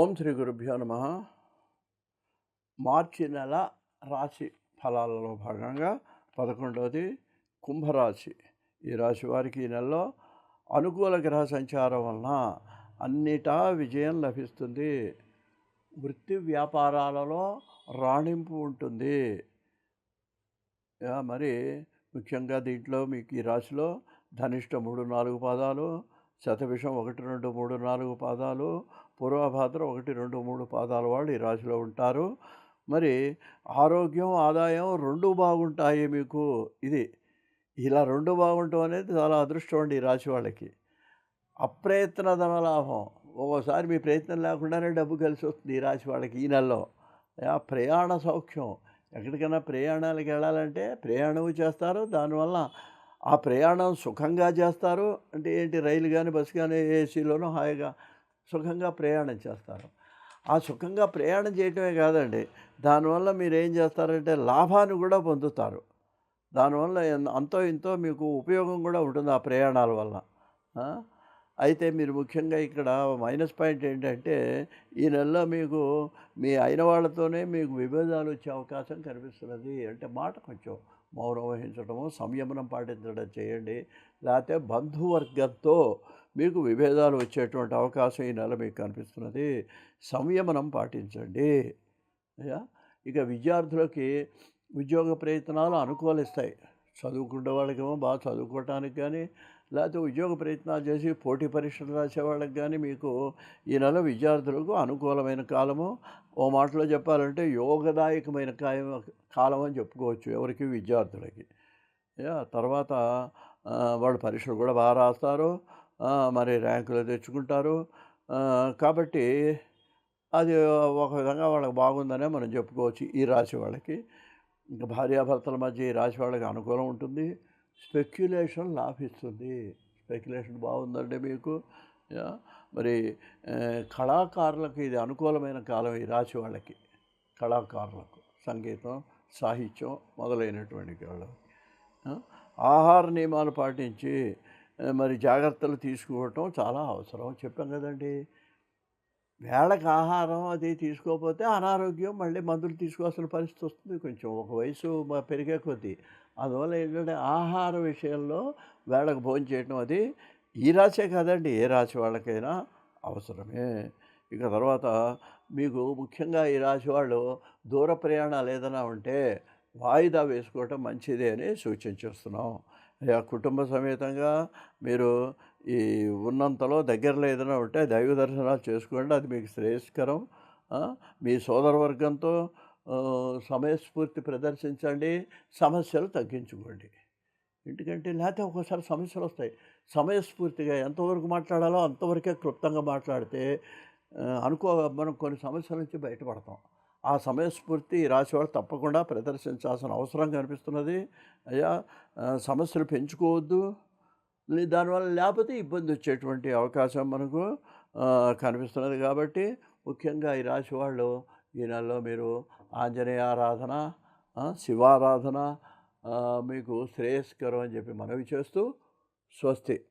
ఓం శ్రీ గురుభ్యో నమ. మార్చి నెల రాశి ఫలాలలో భాగంగా పదకొండవది కుంభరాశి. ఈ రాశి వారికి ఈ నెలలో అనుకూల గ్రహ సంచారం వలన అన్నిటా విజయం లభిస్తుంది. వృత్తి వ్యాపారాలలో రాణింపు ఉంటుంది. మరి ముఖ్యంగా దీంట్లో మీకు ఈ రాశిలో ధనిష్ట మూడు నాలుగు పాదాలు శతవిషం ఒకటి రెండు మూడు నాలుగు పాదాలు పూర్వభాద్ర ఒకటి రెండు మూడు పాదాల వాళ్ళు ఈ రాశిలో ఉంటారు. మరి ఆరోగ్యం ఆదాయం రెండు బాగుంటాయి మీకు. ఇది ఇలా రెండు బాగుంటాం అనేది చాలా అదృష్టం అండి ఈ రాశి వాళ్ళకి. అప్రయత్న ధన లాభం. ఒక్కోసారి మీ ప్రయత్నం లేకుండానే డబ్బు కలిసి వస్తుంది ఈ రాశి వాళ్ళకి ఈ నెలలో. ప్రయాణ సౌఖ్యం. ఎక్కడికైనా ప్రయాణాలకు వెళ్ళాలంటే ప్రయాణం చేస్తారు. దానివల్ల ఆ ప్రయాణం సుఖంగా చేస్తారు. అంటే ఏంటి? రైలు కానీ బస్సు కానీ ఏసీలోనూ హాయిగా సుఖంగా ప్రయాణం చేస్తారు. ఆ సుఖంగా ప్రయాణం చేయటమే కాదండి. దానివల్ల మీరు ఏం చేస్తారంటే లాభాన్ని కూడా పొందుతారు. దానివల్ల అంతో ఇంతో మీకు ఉపయోగం కూడా ఉంటుంది ఆ ప్రయాణాల వల్ల. అయితే మీరు ముఖ్యంగా ఇక్కడ మైనస్ పాయింట్ ఏంటంటే ఈ నెలలో మీకు మీ అయిన వాళ్ళతోనే మీకు విభేదాలు వచ్చే అవకాశం కనిపిస్తున్నది. అంటే మాట కొంచెం మౌనం వహించడము సంయమనం పాటించడం చేయండి. లేకపోతే బంధువర్గంతో మీకు విభేదాలు వచ్చేటువంటి అవకాశం ఈ నెల మీకు కనిపిస్తున్నది. సంయమనం పాటించండి. ఇక విద్యార్థులకి ఉద్యోగ ప్రయత్నాలు అనుకూలిస్తాయి. చదువుకునే వాళ్ళకేమో బాగా చదువుకోవటానికి కానీ లేకపోతే ఉద్యోగ ప్రయత్నాలు చేసి పోటీ పరీక్షలు రాసేవాళ్ళకి కానీ మీకు ఈ నెల విద్యార్థులకు అనుకూలమైన కాలము. ఓ మాటలో చెప్పాలంటే యోగదాయకమైన కాయం కాలం అని చెప్పుకోవచ్చు ఎవరికి? విద్యార్థులకి. తర్వాత వాళ్ళు పరీక్షలు కూడా బాగా రాస్తారు. మరి ర్యాంకులు తెచ్చుకుంటారు. కాబట్టి అది ఒక విధంగా వాళ్ళకి బాగుందనే మనం చెప్పుకోవచ్చు ఈ రాశి వాళ్ళకి. ఇంకా భార్యాభర్తల మధ్య ఈ రాశి వాళ్ళకి అనుకూలం ఉంటుంది. స్పెక్యులేషన్ లాభిస్తుంది. స్పెక్యులేషన్ బాగుందండి మీకు మరి కళాకారులకు ఇది అనుకూలమైన కాలం ఈ రాశి వాళ్ళకి. కళాకారులకు సంగీతం సాహిత్యం మొదలైనటువంటి వాళ్ళు. ఆహార నియమాలు పాటించి మరి జాగ్రత్తలు తీసుకోవటం చాలా అవసరం. చెప్పాం కదండి. వేళకి ఆహారం అది తీసుకోకపోతే అనారోగ్యం మళ్ళీ మందులు తీసుకోవాల్సిన పరిస్థితి వస్తుంది. కొంచెం ఒక వయసు పెరిగే కొద్దీ. అందువల్ల ఏంటంటే ఆహార విషయంలో వేళకు భోజనం చేయటం అది ఈ రాసే కాదండి ఏ రాశి వాళ్ళకైనా అవసరమే. ఇక తర్వాత మీకు ముఖ్యంగా ఈ రాశి వాళ్ళు దూర ప్రయాణాలు ఏదైనా ఉంటే వాయిదా వేసుకోవటం మంచిదే అని సూచించేస్తున్నాం కుటుంబ సమేతంగా మీరు ఈ ఉన్నంతలో దగ్గరలో ఏదైనా ఉంటే దైవ దర్శనాలు చేసుకోండి అది మీకు శ్రేయస్కరం. మీ సోదరవర్గంతో సమయస్ఫూర్తి ప్రదర్శించండి సమస్యలు తగ్గించుకోండి. ఎందుకంటే లేకపోతే ఒక్కోసారి సమస్యలు వస్తాయి. సమయస్ఫూర్తిగా ఎంతవరకు మాట్లాడాలో అంతవరకే క్లుప్తంగా మాట్లాడితే అనుకో మనం కొన్ని సమస్యల నుంచి బయటపడతాం. ఆ సమయస్ఫూర్తి ఈ రాశి వాళ్ళు తప్పకుండా ప్రదర్శించాల్సిన అవసరం కనిపిస్తున్నది. అయ్యా సమస్యలు పెంచుకోవద్దు. దానివల్ల లేకపోతే ఇబ్బంది వచ్చేటువంటి అవకాశం మనకు కనిపిస్తున్నది కాబట్టి ముఖ్యంగా ఈ రాశి వాళ్ళు ఈ నెలలో మీరు ఆంజనేయ ఆరాధన శివారాధన మీకు శ్రేయస్కరం అని చెప్పి మనవి చేస్తూ స్వస్తి.